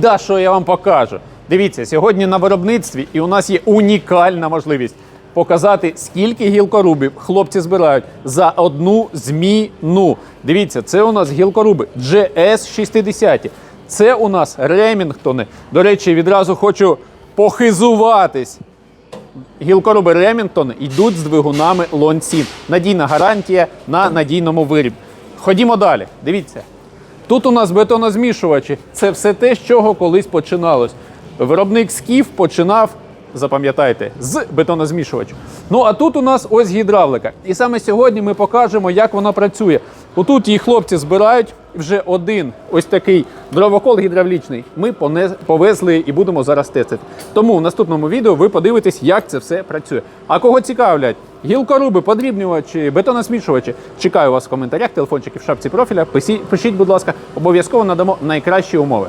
Гайда, що я вам покажу. Дивіться, сьогодні на виробництві і у нас є унікальна можливість показати, скільки гілкорубів хлопці збирають за одну зміну. Дивіться, це у нас гілкоруби GS60. Це у нас Ремінгтони. До речі, відразу хочу похизуватись. Гілкоруби Ремінгтон йдуть з двигунами Лонсін. Надійна гарантія на надійному виріб. Ходімо далі. Дивіться. Тут у нас бетонозмішувачі. Це все те, з чого колись починалось. Виробник скіф починав, запам'ятайте, з бетонозмішувачів. Ну а тут у нас ось гідравлика. І саме сьогодні ми покажемо, як вона працює. Отут її хлопці збирають вже один ось такий дровокол гідравлічний. Ми повезли і будемо зараз тестити. Тому в наступному відео ви подивитесь, як це все працює. А кого цікавлять? Гілкоруби, подрібнювачі, бетоносмішувачі. Чекаю вас в коментарях, телефончики в шапці профіля. Пишіть, будь ласка, обов'язково надамо найкращі умови.